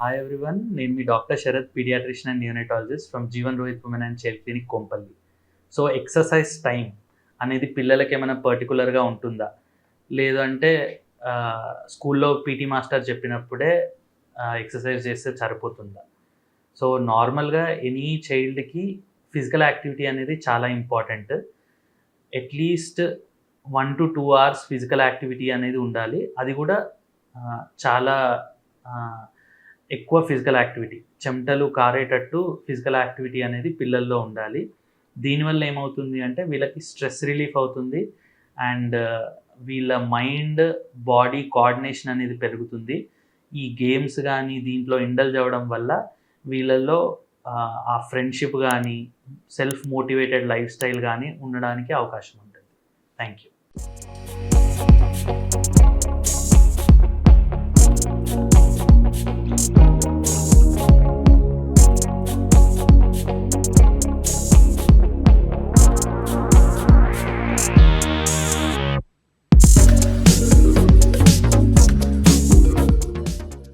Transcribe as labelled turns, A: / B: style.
A: Hi everyone నేను మీ doctor Sharath paediatrician and neonatologist from Jeevan Rohit women and child clinic Kompally so exercise time అనేది పిల్లలకి ఏమైనా పర్టికులర్గా ఉంటుందా? లేదంటే స్కూల్లో పీటీ మాస్టర్ చెప్పినప్పుడే ఎక్సర్సైజ్ చేస్తే సరిపోతుందా? సో నార్మల్గా ఎనీ చైల్డ్కి ఫిజికల్ యాక్టివిటీ అనేది చాలా important at least one to two hours physical activity అనేది ఉండాలి. అది కూడా చాలా ఎక్కువ ఫిజికల్ యాక్టివిటీ చెమటలు కారేటట్టు ఫిజికల్ యాక్టివిటీ అనేది పిల్లల్లో ఉండాలి. దీనివల్ల ఏమవుతుంది అంటే వీళ్ళకి స్ట్రెస్ రిలీఫ్ అవుతుంది. అండ్ uh, వీళ్ళ మైండ్ బాడీ కోఆర్డినేషన్ అనేది పెరుగుతుంది. ఈ గేమ్స్ కానీ దీంట్లో ఇండల్జ్ అవ్వడం వల్ల వీళ్ళల్లో uh, ఆ, ఫ్రెండ్షిప్ కానీ సెల్ఫ్ మోటివేటెడ్ లైఫ్ స్టైల్ కానీ ఉండడానికి అవకాశం ఉంటుంది. Thank you